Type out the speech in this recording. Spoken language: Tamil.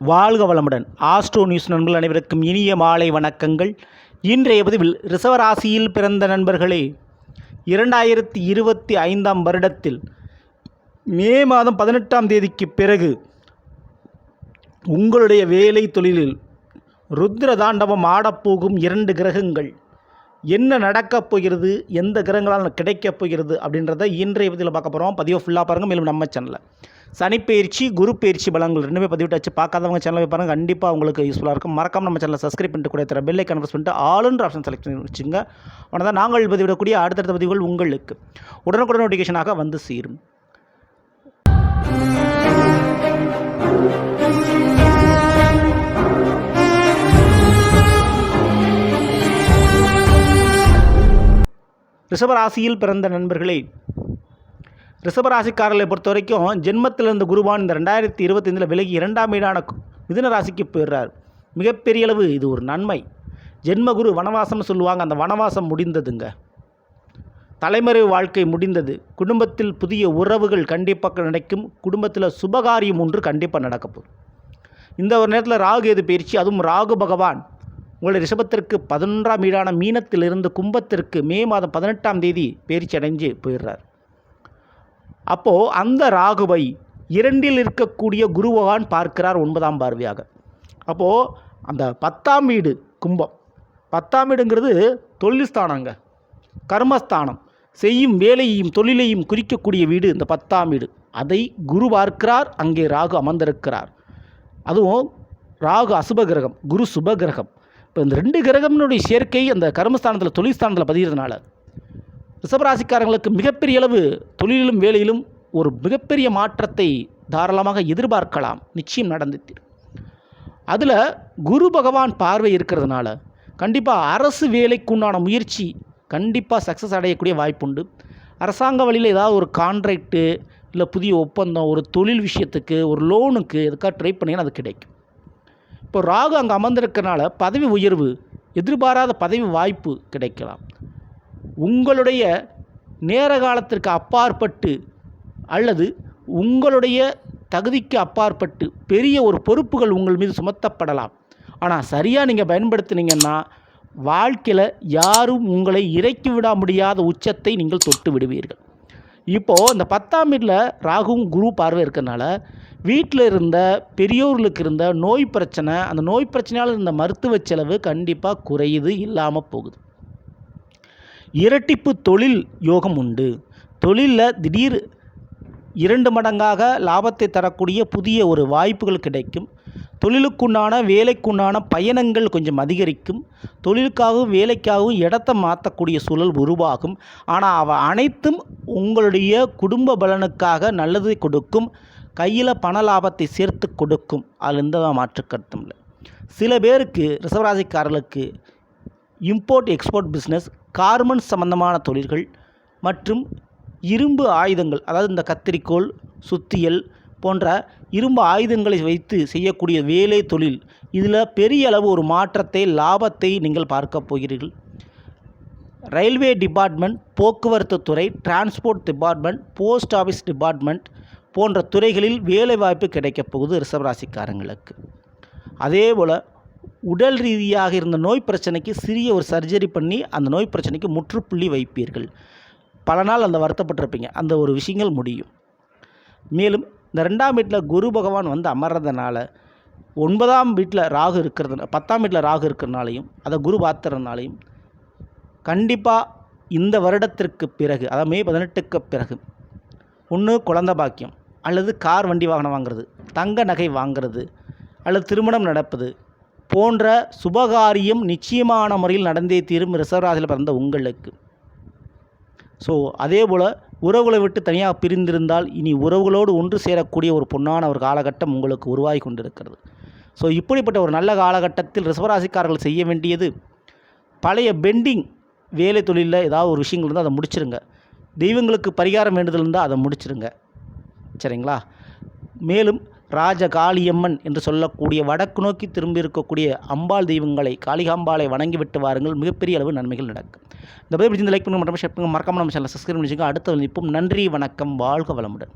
வாழ்க வளமுடன். ஆஸ்ட்ரோ நியூஸ் நண்பர்கள் அனைவருக்கும் இனிய மாலை வணக்கங்கள். இன்றைய பதிவில் ரிசவராசியில் பிறந்த நண்பர்களே இரண்டாயிரத்தி இருபத்தி ஐந்தாம் வருடத்தில் மே மாதம் பதினெட்டாம் தேதிக்கு பிறகு உங்களுடைய வேலை தொழிலில் ருத்ர தாண்டவம் ஆடப்போகும் இரண்டு கிரகங்கள். என்ன நடக்கப் போகிறது எந்த கிரகங்களால் கிடைக்கப் போகிறது அப்படின்றத இன்றைய பதிவில் பார்க்க போகிறோம் பதிவை ஃபுல்லாக பாருங்கள் மேலும் நம்ம சேனலில் சனிப்பயிற்சி குரு பயிற்சி பலங்கள் ரெண்டுமே பதிவிட்டாச்சு பார்க்காதவங்க சேனலை பாருங்கள் கண்டிப்பாக உங்களுக்கு யூஸ்ஃபுல்லாக இருக்கும். மறக்காம நம்ம சேனலை சப்ஸ்கிரைப் பண்ணிட்டு கூட தர பெல்லை கன்வெர்ஸ் பண்ணிட்டு ஆளுன்ற ஆப்ஷன் செலக்ட் பண்ணி வச்சுங்க. உடனே தான் நாங்கள் பதிவிடக்கூடிய அடுத்தடுத்த பதிவுகள் உங்களுக்கு உடனுக்குடன் நோட்டிஃபிகேஷனாக வந்து சேரும். ரிஷபராசியில் பிறந்த நண்பர்களே ரிஷபராசிக்காரர்களை பொறுத்த வரைக்கும் ஜென்மத்தில் இருந்த குருவான் இந்த ரெண்டாயிரத்தி இருபத்தைந்தில் விலகி இரண்டாம் வீடான மிதுன ராசிக்கு போயிடுறார். மிகப்பெரிய அளவு இது ஒரு நன்மை. ஜென்ம குரு வனவாசம்னு சொல்லுவாங்க. அந்த வனவாசம் முடிந்ததுங்க. தலைமுறை வாழ்க்கை முடிந்தது. குடும்பத்தில் புதிய உறவுகள் கண்டிப்பாக நடக்கும் குடும்பத்தில் சுபகாரியம் ஒன்று கண்டிப்பாக நடக்க போகுது. இந்த ஒரு நேரத்தில் ராகு எது பயிற்சி? அதுவும் ராகு பகவான். உங்களுடைய ரிஷபத்திற்கு பதினொன்றாம் வீடான மீனத்திலிருந்து கும்பத்திற்கு மே மாதம் பதினெட்டாம் தேதி பயிற்சி அடைஞ்சு போயிடுறார். அப்போது அந்த ராகுவை இரண்டில் இருக்கக்கூடிய குரு பகவான் பார்க்கிறார் ஒன்பதாம் பார்வையாக. அப்போது அந்த பத்தாம் வீடு கும்பம். பத்தாம் வீடுங்கிறது தொழில்ஸ்தானங்க. கர்மஸ்தானம். செய்யும் வேலையையும் தொழிலையும் குறிக்கக்கூடிய வீடு இந்த பத்தாம் வீடு. அதை குரு பார்க்கிறார் அங்கே ராகு அமர்ந்திருக்கிறார். அதுவும் ராகு அசுப கிரகம் குரு சுப கிரகம் இப்போ இந்த ரெண்டு கிரகம்னுடைய சேர்க்கை அந்த கர்மஸ்தானத்தில் தொழில்ஸ்தானத்தில் பதிகிறதுனால ரிஷபராசிக்காரங்களுக்கு மிகப்பெரிய அளவு தொழிலிலும் வேலையிலும் ஒரு மிகப்பெரிய மாற்றத்தை தாராளமாக எதிர்பார்க்கலாம். நிச்சயம் நடந்து அதில் குரு பகவான் பார்வை இருக்கிறதுனால கண்டிப்பாக அரசு வேலைக்குண்டான முயற்சி கண்டிப்பாக சக்ஸஸ் அடையக்கூடிய வாய்ப்புண்டு அரசாங்க வழியில் ஏதாவது ஒரு கான்ட்ராக்டு இல்லை புதிய ஒப்பந்தம் ஒரு தொழில் விஷயத்துக்கு ஒரு லோனுக்கு எதுக்காக ட்ரை பண்ணிங்கன்னா அது கிடைக்கும். இப்போ ராகு அங்கே அமர்ந்திருக்கிறனால பதவி உயர்வு எதிர்பாராத பதவி வாய்ப்பு கிடைக்கலாம். உங்களுடைய நேர காலத்திற்கு அப்பாற்பட்டு அல்லது உங்களுடைய தகுதிக்கு அப்பாற்பட்டு பெரிய ஒரு பொறுப்புகள் உங்கள் மீது சுமத்தப்படலாம். ஆனால் சரியாக நீங்கள் பயன்படுத்தினீங்கன்னா வாழ்க்கையில் யாரும் உங்களை இறக்கி விட முடியாத உச்சத்தை நீங்கள் தொட்டு விடுவீர்கள். இப்போது இந்த பத்தாம் வீட்டில் ராகுவும் குரு பார்வை இருக்கிறனால வீட்டில் இருந்த பெரியோர்களுக்கு இருந்த நோய் பிரச்சனை அந்த நோய் பிரச்சனையால் இருந்த மருத்துவ செலவு கண்டிப்பாக குறையுது இல்லாமல் போகுது. இரட்டிப்பு தொழில் யோகம் உண்டு. தொழிலில் திடீர் இரண்டு மடங்காக லாபத்தை தரக்கூடிய புதிய ஒரு வாய்ப்புகள் கிடைக்கும். தொழிலுக்குண்டான வேலைக்குண்டான பயணங்கள் கொஞ்சம் அதிகரிக்கும். தொழிலுக்காகவும் வேலைக்காகவும் இடத்தை மாற்றக்கூடிய சூழல் உருவாகும். ஆனால் அவ அனைத்தும் உங்களுடைய குடும்ப பலனுக்காக நல்லதை கொடுக்கும். கையில் பண லாபத்தை சேர்த்து கொடுக்கும். அது எந்த மாற்று கருத்தும் இல்லை. சில பேருக்கு ரிசவராசிக்காரர்களுக்கு இம்போர்ட் எக்ஸ்போர்ட் பிஸ்னஸ் கார்மெண்ட்ஸ் சம்பந்தமான தொழில்கள் மற்றும் இரும்பு ஆயுதங்கள் அதாவது இந்த கத்திரிக்கோல் சுத்தியல் போன்ற இரும்பு ஆயுதங்களை வைத்து செய்யக்கூடிய வேலை தொழில். இதில் பெரிய அளவு ஒரு மாற்றத்தை லாபத்தை நீங்கள் பார்க்க போகிறீர்கள். ரயில்வே டிபார்ட்மெண்ட் போக்குவரத்து துறை transport department post office department போன்ற துறைகளில் வேலைவாய்ப்பு கிடைக்கப் போகுது ரிஷபராசிக்காரங்களுக்கு அதே போல் உடல் ரீதியாக இருந்த நோய் பிரச்சனைக்கு சிறிய ஒரு சர்ஜரி பண்ணி அந்த நோய் பிரச்சனைக்கு முற்றுப்புள்ளி வைப்பீர்கள். பல நாள் அந்த வருத்தப்பட்டிருப்பீங்க. அந்த ஒரு விஷயங்கள் முடியும். மேலும் இந்த ரெண்டாம் வீட்டில் குரு பகவான் வந்து அமர்றதுனால ஒன்பதாம் வீட்டில் ராகு இருக்கிறது பத்தாம் வீட்டில் ராகு இருக்கிறனாலையும் அதை குரு பார்த்துறதுனாலையும் கண்டிப்பாக இந்த வருடத்திற்கு பிறகு அதாவது மே பதினெட்டுக்கு பிறகு ஒன்று குழந்த பாக்கியம் அல்லது கார் வண்டி வாகனம் வாங்குறது தங்க நகை வாங்குறது அல்லது திருமணம் நடப்பது போன்ற சுபகாரியம் நிச்சயமான முறையில் நடந்தே தீரும் ரிசர்வராசியில் பிறந்த உங்களுக்கு. ஸோ அதே போல் உறவுகளை விட்டு தனியாக பிரிந்திருந்தால் இனி உறவுகளோடு ஒன்று சேரக்கூடிய ஒரு பொன்னான ஒரு காலகட்டம் உங்களுக்கு உருவாகி கொண்டிருக்கிறது. ஸோ இப்படிப்பட்ட ஒரு நல்ல காலகட்டத்தில் ரிசவராசிக்காரர்கள் செய்ய வேண்டியது பழைய பெண்டிங் வேலை தொழிலில் ஏதாவது ஒரு விஷயங்கள் இருந்தால் அதை முடிச்சிருங்க. தெய்வங்களுக்கு பரிகாரம் வேண்டுதல் இருந்தால் அதை முடிச்சிருங்க. சரிங்களா? மேலும் ராஜகாளியம்மன் என்று சொல்லக்கூடிய வடக்கு நோக்கி திரும்பி இருக்கக்கூடிய அம்பாள் தெய்வங்களை காளிகாம்பாளை வணங்கிவிட்டு வாருங்கள். மிகப்பெரிய அளவு நன்மைகள் நடக்கும். இந்த பதிவு பிடிச்சிருந்த லைக் பண்ணுங்க. மற்றும் ஷேர் பண்ணுங்க மறக்காமல் நம்ம சேனல் சப்ஸ்கிரைப் பண்ணிச்சுங்க அடுத்த நிற்போம் நன்றி வணக்கம். வாழ்க வளமுடன்.